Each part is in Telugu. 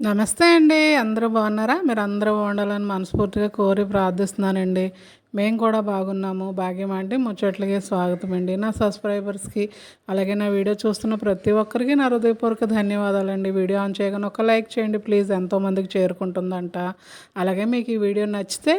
నమస్తే అండి. అందరూ బాగున్నారా? మీరు అందరూ బాగుండాలని మనస్ఫూర్తిగా కోరి ప్రార్థిస్తున్నానండి. మేము కూడా బాగున్నాము. భాగ్యం అంటే ముచ్చట్లకి స్వాగతం అండి. నా సబ్స్క్రైబర్స్కి అలాగే నా వీడియో చూస్తున్న ప్రతి ఒక్కరికి నా హృదయపూర్వక ధన్యవాదాలండి. వీడియో ఆన్ చేయగానే ఒక లైక్ చేయండి. ప్లీజ్ ఎంతోమందికి చేరుకుంటుందంట. అలాగే మీకు ఈ వీడియో నచ్చితే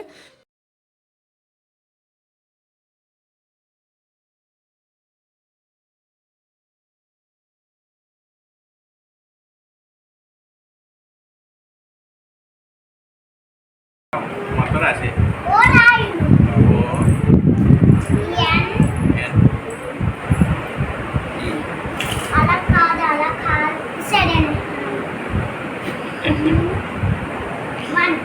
వన్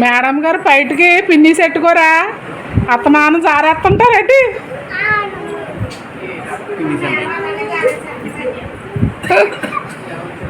మేడం గారు బయటికి పిన్ని సెట్టుకోరా అత్తమానం జారేస్తుంటారేంటి డబ్ల్యూ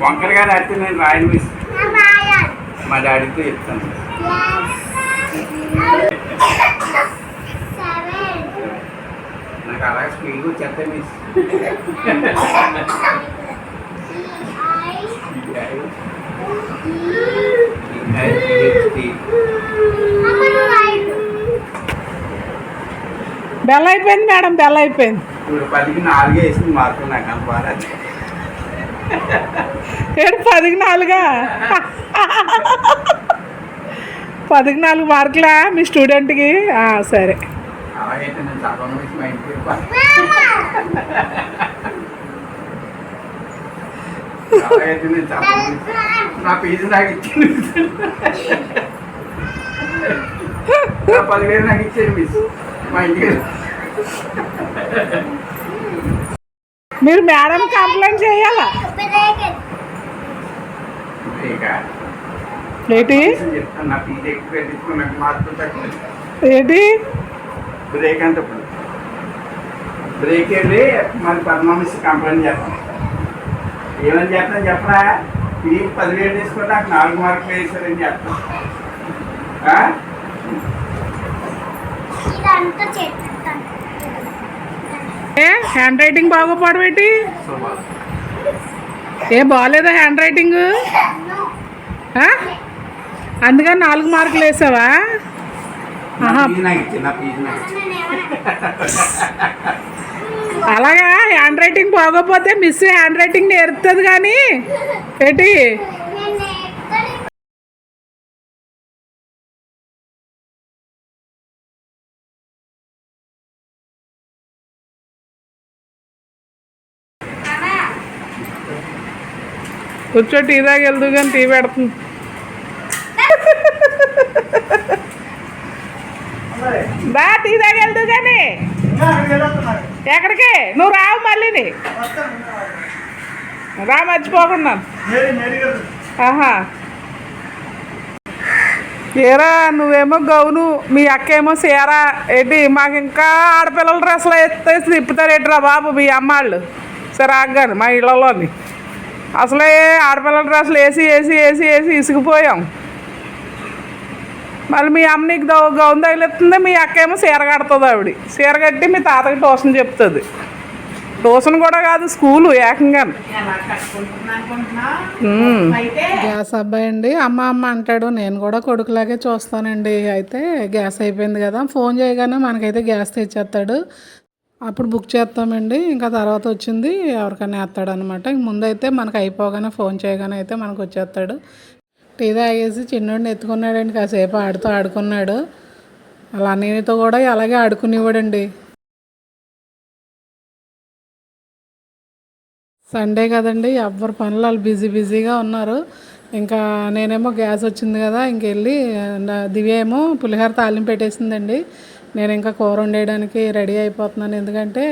వంకర గారు అయితే నేను రాయను మిస్ నా రాయాలి మా డాడీతో చెప్తాను సెవెన్ నాకు అలాగే స్పీడ్ వచ్చేస్తే మిస్ ఐ పిహెచ్డి అమ్మ నువ్వు రాయు బెల్ అయిపోయింది మేడం బెల్ అయిపోయింది ఇప్పుడు పదికి నాలుగే వేసింది మార్కులు నాకు అంత ఏడు పదికి నాలుగా? పదికి నాలుగు మార్కులా మీ స్టూడెంట్కి? సరే. నా నాకు ఇచ్చింది. పదివేలు నాకు ఇచ్చేది మిస్. మా ఇంటికి మీరు మేడం కంప్లైంట్ చేయాలా? ఏంటి? ఏంటి? బ్రేక్ అంటే బ్రేక్ వెళ్ళి మరి పద్మామిస్ కంప్లైంట్ చేస్తాం. ఏమని చేస్తాను చెప్పరా? ఈ పదివేలు తీసుకుంటే నాకు నాలుగు మార్కులు వేసారని చెప్తాం? ఇదంతా ఏ హ్యాండ్ రైటింగ్ బాగోపోవడం ఏంటి సో బాగా. ఏ బాగాలేదా హ్యాండ్ రైటింగ్? అందుకని నాలుగు మార్కులు వేసావా. అలాగా హ్యాండ్ రైటింగ్ బాగోపోతే మిస్ హ్యాండ్ రైటింగ్ నేర్పుతుంది కానీ ఏంటి కూర్చో టీ దాకా కానీ టీ పెడుతుంది బా టీ దాకా కానీ. ఎక్కడికి? నువ్వు రావు మళ్ళీని. రా మర్చిపోకుండా. ఆహా. ఏరా నువ్వేమో గౌను మీ అక్క ఏమో సేరా. ఏంటి మాకు ఇంకా ఆడపిల్లల డ్రెస్సులు వేస్తే తిప్పుతారేట్రా బాబు మీ అమ్మాళ్ళు. సరే ఆగ్గాను మా ఇళ్ళలోని. అసలే ఆడపిల్లల డ్రెస్సులు వేసి వేసి వేసి వేసి ఇసిగిపోయాం మళ్ళీ మీ అమ్మ నీకు గౌన్ తగిలిస్తుంది మీ అక్క ఏమో చీర కడుతుంది ఆవిడ. చీర కట్టి మీ తాతకి ట్యూషన్ చెప్తుంది. ట్యూషన్ కూడా కాదు స్కూలు ఏకంగా. గ్యాస్ అబ్బాయి అండి అమ్మ అమ్మ అంటాడు నేను కూడా కొడుకులాగే చూస్తానండి. అయితే గ్యాస్ అయిపోయింది కదా ఫోన్ చేయగానే మనకైతే గ్యాస్ తెచ్చేస్తాడు. అప్పుడు బుక్ చేస్తామండి. ఇంకా తర్వాత వచ్చింది. ఎవరికైనా వేస్తాడనమాట ముందైతే మనకు అయిపోగానే ఫోన్ చేయగానే అయితే మనకు వచ్చేస్తాడు. టీదా అయ్యేసి చిన్నోడిని ఎత్తుకున్నాడండి. కాసేపు ఆడుతూ ఆడుకున్నాడు. అలా అన్నయ్యతో కూడా అలాగే ఆడుకునేవాడండి. సండే కదండి. ఎవరి పనులు వాళ్ళు బిజీ బిజీగా ఉన్నారు. ఇంకా నేనేమో గ్యాస్ వచ్చింది కదా. ఇంకెళ్ళి దివ్య ఏమో పులిహోర తాలింపు పెట్టేసిందండి. నేను ఇంకా కూర వండేయడానికి రెడీ అయిపోతున్నాను. ఎందుకంటే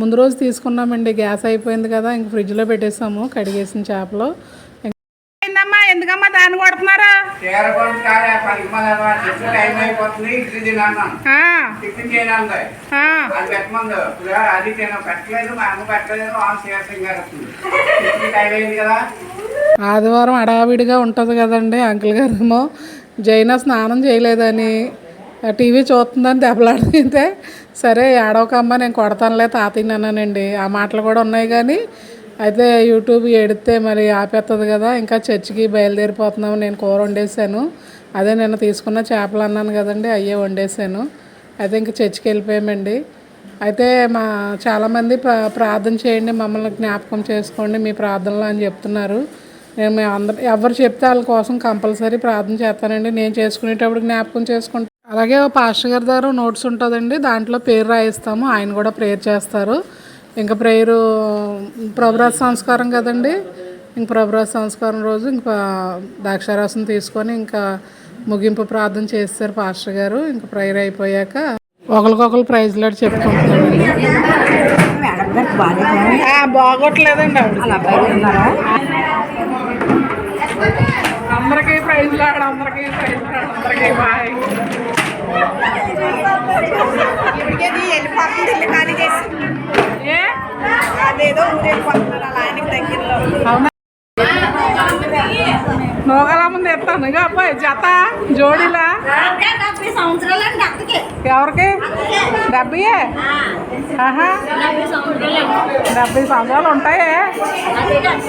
ముందు రోజు తీసుకున్నామండి. గ్యాస్ అయిపోయింది కదా ఇంక ఫ్రిడ్జ్లో పెట్టేసాము కడిగేసిన చేపలు. ఏందమ్మా ఎందుకమ్మా దాన్ని కొడుతున్నారు? ఆదివారం హడావిడిగా ఉంటుంది కదండి అంకుల్ గారేమో. జైన స్నానం చేయలేదని టీవీ చూస్తుందని దెబ్బలాడితే సరే ఏడవకమ్మ నేను కొడతానులే తాతయ్య అన్నానండి. ఆ మాటలు కూడా ఉన్నాయి కానీ అయితే యూట్యూబ్ ఎడితే మరి ఆపేస్తుంది కదా ఇంకా చర్చికి బయలుదేరిపోతున్నాము నేను కూర వండేసాను అదే నిన్న తీసుకున్న చేపలు అన్నాను కదండి అయ్యే వండేసాను అయితే ఇంకా చర్చికి వెళ్ళిపోయామండి. అయితే మా చాలామంది ప్ర ప్రార్థన చేయండి మమ్మల్ని జ్ఞాపకం చేసుకోండి మీ ప్రార్థనలో అని చెప్తున్నారు. నేను మేము అందరు ఎవరు చెప్తే వాళ్ళ కోసం కంపల్సరీ ప్రార్థన చేస్తానండి. నేను చేసుకునేటప్పుడు జ్ఞాపకం చేసుకుంటాను. అలాగే ఓ పాస్టర్ గారి దగ్గర నోట్స్ ఉంటుందండి. దాంట్లో పేరు రాయిస్తాము. ఆయన కూడా ప్రేయర్ చేస్తారు. ఇంకా ప్రేయరు ప్రభరాజ సంస్కారం కదండి. ఇంక ప్రభరాజ సంస్కారం రోజు ఇంకా ద్రాక్షారసం తీసుకొని ఇంకా ముగింపు ప్రార్థన చేస్తారు పాస్టర్ గారు. ఇంకా ప్రేయర్ అయిపోయాక ఒకరికొకరు ప్రైజ్లాడు బాగోట్లేదండి అలా బయట ఉన్నారా అందరికీ ప్రైజ్ లాడు అందరికీ ప్రైజ్ లాడు అందరికీ బాయ్. ఇప్పటికేది వెళ్ళిపోతుంది ఇల్లు ఖాళీ చేసి. ఏ? అదేదో ఊరు వెళ్ళిపోతున్నారు అలా ఆయనకి దగ్గరలో. అవునా నోగల ముందు ఎత్తాను. ఇక అబ్బాయి జత జోడీలా. ఎవరికి? డెబ్బయే? ఆహా. డెబ్బై సంవత్సరాలు ఉంటాయే?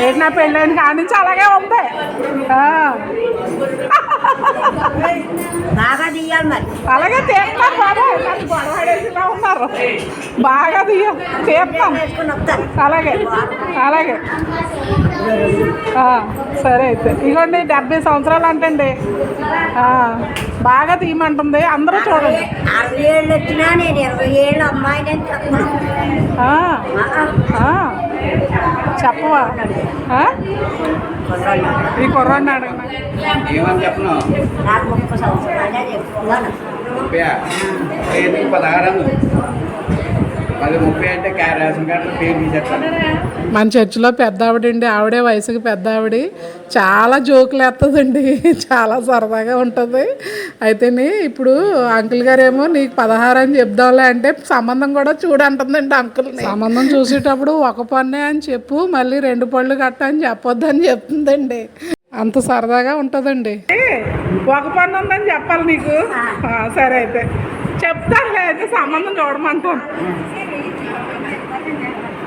ఏంటి నా పెళ్ళైన కాడి నుంచి అలాగే ఉంది? ఆ. బాగా తీయాలి మరి. అలాగే తీస్తాను బాబు. నన్ను ఉన్నారు? బాగా తీయ. తీస్తాం. అలాగే. అలాగే. ఆ, సరే అయితే. ఇగోండి డెబ్బై సంవత్సరాలు అంటండి. ఆ, బాగా తీయమంటుంది. అందరూ చూడండి. అరవై ఏళ్ళు వచ్చినా నేను ఇరవై ఏళ్ళు అమ్మాయిని చెప్పవా? ఆ? ఈ కుర్రాడిని అడగనా ఏమని చెప్పను? నాకు ముప్పై సంవత్సరాలే చెప్తున్నాను ముప్పై ఎందుకు పదహారు మళ్ళీ ముప్పై అంటే క్యా రేషన్ కార్డులో పేరు తీసేస్తాను మన చర్చిలో పెద్ద ఆవిడండి ఆవిడే వయసుకి పెద్ద ఆవిడ చాలా జోకులు వేస్తుందండి చాలా సరదాగా ఉంటుంది. అయితేని ఇప్పుడు అంకుల్ గారేమో నీకు పదహారు అని చెప్దాంలే అంటే సంబంధం కూడా చూడంటుందండి అంకుల్ సంబంధం చూసేటప్పుడు ఒక పన్నే అని చెప్పు మళ్ళీ రెండు పళ్ళు కట్ట అని చెప్పొద్దని చెప్తుందండి. అంత సరదాగా ఉంటుందండి. ఒక పన్ను ఉందని చెప్పాలి నీకు? ఆ, సరే అయితే. చెప్తానులే అయితే సంబంధం చూడమంటాను.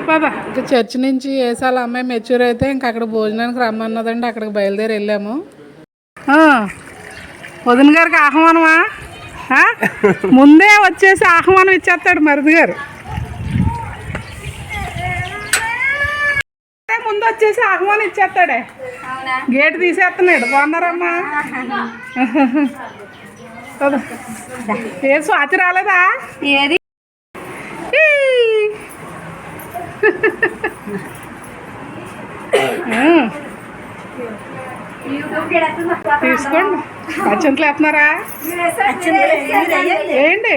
పద. ఇంకా చర్చి నుంచి వేసాల అమ్మాయి మెచ్యూర్ అయితే ఇంక అక్కడ భోజనానికి రమ్మన్నదండి. అక్కడికి బయలుదేరి వెళ్ళాము. ఆ, వదిన గారికి ఆహ్వానమా? ఆ? ముందే వచ్చేసి ఆహ్వానం ఇచ్చేస్తాడు మరిది గారు. ముందు వచ్చేసి ఆహ్వానం ఇచ్చేస్తాడే. గేట్ తీసేస్తున్నాడు. బాగున్నారమ్మా. ఏ స్వాతి రాలేదా? ఏది? తీసుకోండి. పచ్చంతలు వేస్తున్నారా ఏంటి?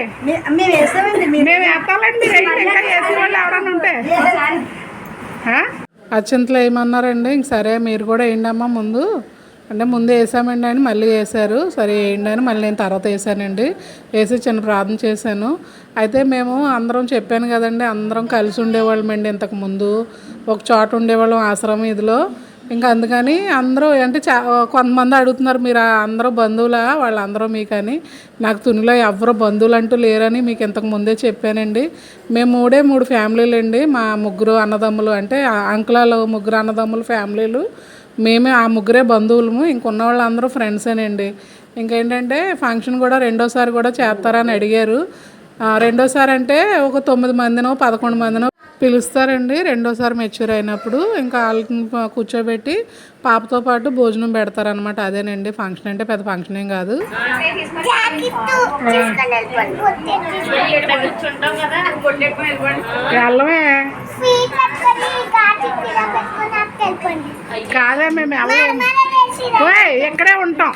మేము వేసామండి మీరు మేము వేస్తామండి. వేయండి. ఇంకా వేసే వాళ్ళు ఎవరైనా ఉంటే? అత్యంతలు వేయమన్నారండి ఇంక సరే మీరు కూడా వేయండి అమ్మా ముందు. అంటే ముందు వేసామండి అని మళ్ళీ వేశారు. సరే వేయండి అని మళ్ళీ నేను తర్వాత వేసానండి. వేసి చిన్న ప్రార్థన చేశాను. అయితే మేము అందరం చెప్పాను కదండి అందరం కలిసి ఉండేవాళ్ళమండి ఇంతకు ముందు. ఒక చోట ఉండేవాళ్ళం ఆశ్రమం ఇదిలో. ఇంకా అందుకని అందరూ అంటే చా కొంతమంది అడుగుతున్నారు మీరు అందరూ బంధువులా? వాళ్ళందరూ మీకని. నాకు తునిలో ఎవరు బంధువులు అంటూ లేరని మీకు ఇంతకు ముందే చెప్పానండి. మేము మూడే మూడు ఫ్యామిలీలు అండి మా ముగ్గురు అన్నదమ్ములు అంటే ఆ అంకులాలు ముగ్గురు అన్నదమ్ములు ఫ్యామిలీలు. మేమే ఆ ముగ్గురే బంధువులము. ఇంకున్న వాళ్ళందరూ ఫ్రెండ్సేనండి ఇంకేంటంటే ఫంక్షన్ కూడా రెండోసారి కూడా చేస్తారని అడిగారు. రెండోసారి అంటే ఒక తొమ్మిది మందినో పదకొండు మందినో పిలుస్తారండి. రెండోసారి మెచ్యూర్ అయినప్పుడు ఇంకా వాళ్ళని ప- కూర్చోబెట్టి పాపతో పాటు భోజనం పెడతారనమాట అదేనండి. ఫంక్షన్ అంటే పెద్ద ఫంక్షన్ ఏం కాదు. వెళ్ళమే కాదే మేము వెళ్ళలేము ఓయ్, ఇక్కడే ఉంటాం.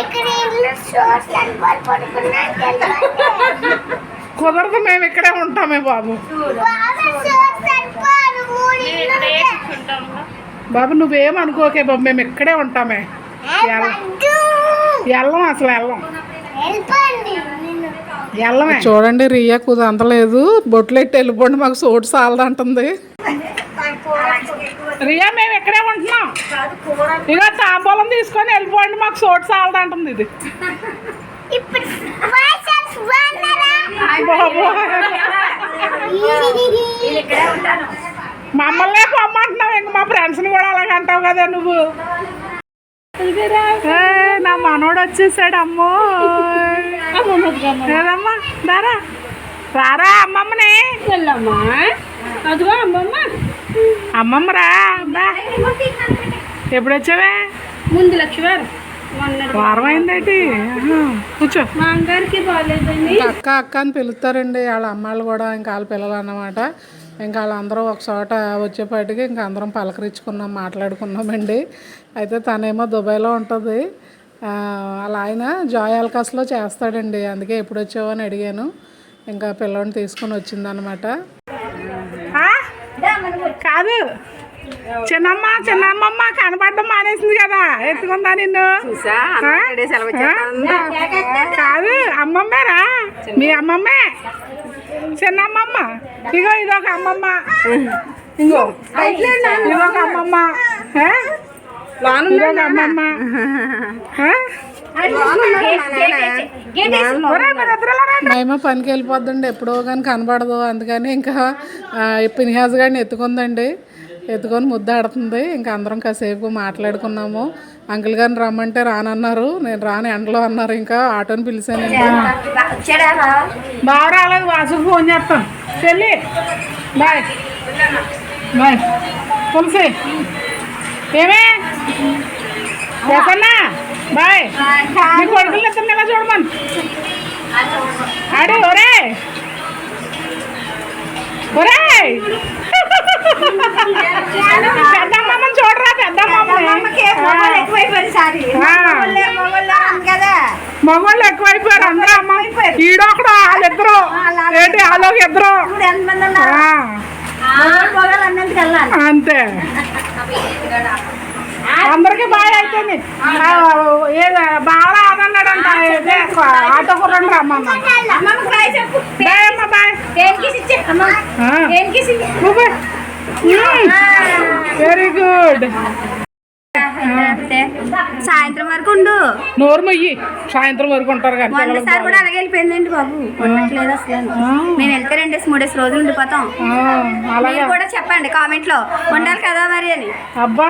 ఇక్కడ కుదరదు మేము ఇక్కడే ఉంటామే బాబు. బాబా నువ్వేం అనుకోకే బాబు మేము ఇక్కడే ఉంటామే. వెళ్ళం అసలు వెళ్ళం వెళ్ళమే చూడండి రియా కుదంతలేదు బొట్లెట్టి వెళ్ళిపోండి మాకు సోటు సాలదంటుంది రియా మేము ఇక్కడే ఉంటున్నాం. ఇక తాంబూలం తీసుకొని వెళ్ళిపోండి మాకు సోటు సాలదంటుంది ఇది ఇప్పుడు వాయిస్ బాగున్నారా బాబు మమ్మల్నే పొమ్మంటున్నావు? ఇంక మా ఫ్రెండ్స్ని కూడా అలాగ అంటావు కదా నువ్వు. ఏయ్, నా మనోడు వచ్చేసాడు అమ్మో. దారా. రారా అమ్మమ్మని. వెళ్ళమ్మా. అదిగో అమ్మమ్మ. అమ్మమ్మ రా. ఎప్పుడు వచ్చావే? ముందు మొన్న వారం అయిందేంటి ఆహా, కూర్చో. మా అంగారికి బాగాలేదండి. అక్క అక్క అని పిలుస్తారండి. వాళ్ళ అమ్మాళ్ళు కూడా ఇంకా వాళ్ళ పిల్లలు అన్నమాట. ఇంకా వాళ్ళందరూ ఒక చోట వచ్చేపాటికి ఇంకా అందరం పలకరించుకున్నాం మాట్లాడుకున్నామండి. అయితే తనేమో దుబాయ్లో ఉంటుంది. ఆ, వాళ్ళ ఆయన జాయ్ ఆల్కాస్లో చేస్తాడండి. అందుకే ఎప్పుడు వచ్చావు అని అడిగాను. ఇంకా పిల్లోని తీసుకొని వచ్చిందనమాట కాదు. చిన్నమ్మ చిన్నమ్మమ్మ కనపడడం మానేసింది కదా. ఎత్తుకుందా నిన్ను? కాదు అమ్మమ్మేరా మీ అమ్మమ్మే. చిన్నమ్మమ్మ. ఇగో ఇదొక అమ్మమ్మ. ఇగో ఇదొక అమ్మమ్మ? ఇదొక అమ్మమ్మ? మేమో పనికి వెళ్ళిపోద్దండి. ఎప్పుడో కానీ కనపడదు అందుకని ఇంకా పినిహాజ్ గారిని ఎత్తుకుందండి. ఎత్తుకొని ముద్దాడుతుంది ఇంకా అందరం కాసేపు మాట్లాడుకున్నాము. అంకుల్ గారిని రమ్మంటే రానన్నారు. నేను రాని ఎండలో అన్నారు. ఇంకా ఆటోని పిలిచాను బాగా రాలేదు వాసుకు ఫోన్ చేస్తాను. చెల్లి బాయ్. బాయ్. తులసి ఏమే? చేసన్నా బాయ్. మీ కొడుకులు ఇద్దరు ఎలా చూడమని? ఆడు ఒరే ఒరే పెద్దమ్మమ్మని చూడరా మగవాళ్ళు ఎక్కువైపోయారు అందరూ అమ్మ. ఈడొకడు వాళ్ళిద్దరు. ఏంటి వాళ్ళకి ఇద్దరు? అంతే. అందరికి బాగా అయిపోయింది బాగా అదన్నాడంట ఆటో కుర్రండి రమ్మమ్మ బాయ్ అమ్మ బాయ్. నువ్వు. వెరీ గుడ్ సాయంత్రం వరకు ఉండు. నోరు మొయ్యి సాయంత్రం వరకు ఉంటారు కానీ మొన్నసారి కూడా అలాగే వెళ్ళిపోయిందండి బాబు? ఉండట్లేదు అసలు. మేము వెళ్తే రెండేసి మూడేసి రోజులు ఉండిపోతాం. ఆ, అలాగే. మీరు కూడా చెప్పండి కామెంట్లో ఉండాలి కదా మరి అని. అబ్బా.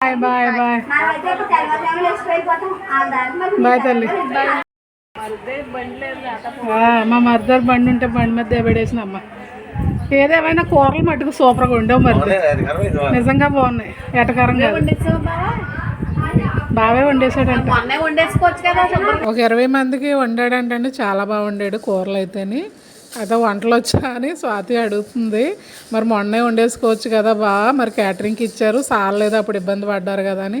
Bye bye bye. బాయ్ తల్లి. ఆ, మా మరిదారు బండి ఉంటే బండి మీద దేబడేసిన అమ్మ. ఏదేమైనా కూరలు మట్టుకు సూపర్గా ఉండవు మరి. నిజంగా బాగున్నాయి. ఎటకారం కాదు. బాగా వండేసాడంట మొన్నే వండేసుకోవచ్చు కదా ఒక ఇరవై మందికి వండాడంటండి. చాలా బాగా వండాడు కూరలు అయితేని. అయితే వంటలు వచ్చా అని స్వాతి అడుగుతుంది. మరి మొన్నే వండేసుకోవచ్చు కదా బా మరి క్యాటరింగ్కి ఇచ్చారు. సాలలేదు అప్పుడు ఇబ్బంది పడ్డారు కదా అని.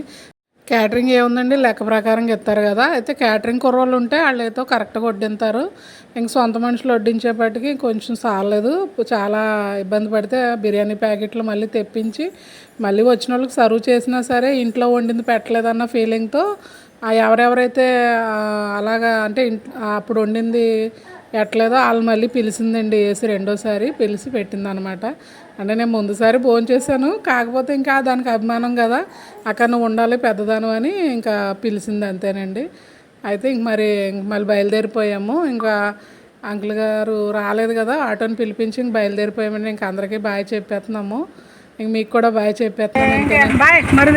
క్యాటరింగ్ ఏముందండి? లెక్క ప్రకారంగా ఇస్తారు కదా. అయితే క్యాటరింగ్ కుర్రోళ్ళు ఉంటే వాళ్ళు ఏదో కరెక్ట్గా వడ్డింతారు. ఇంక సొంత మనుషులు వడ్డించేపటికి కొంచెం సాలలేదు. చాలా ఇబ్బంది పడితే బిర్యానీ ప్యాకెట్లు మళ్ళీ తెప్పించి మళ్ళీ వచ్చిన వాళ్ళకి సర్వ్ చేసినా సరే ఇంట్లో వండింది పెట్టలేదన్న ఫీలింగ్తో ఎవరెవరైతే అలాగా అంటే ఇంట్ అప్పుడు వండింది ఎట్లేదో వాళ్ళు మళ్ళీ పిలిచిందండి వేసి రెండోసారి పిలిచి పెట్టింది అనమాట అంటే నేను ముందుసారి ఫోన్ చేశాను. కాకపోతే ఇంకా దానికి అభిమానం కదా. అక్కడ నువ్వు ఉండాలి పెద్దదాను అని ఇంకా పిలిచింది అంతేనండి. అయితే ఇంక మరి ఇంక మళ్ళీ బయలుదేరిపోయాము. ఇంకా అంకుల్ గారు రాలేదు కదా ఆటోని పిలిపించి ఇంక బయలుదేరిపోయామండి. ఇంక అందరికీ బాయ్ చెప్పేస్తున్నాము. ఇంక మీకు కూడా బాయ్ చెప్పేస్తున్నాను బాయ్ మరి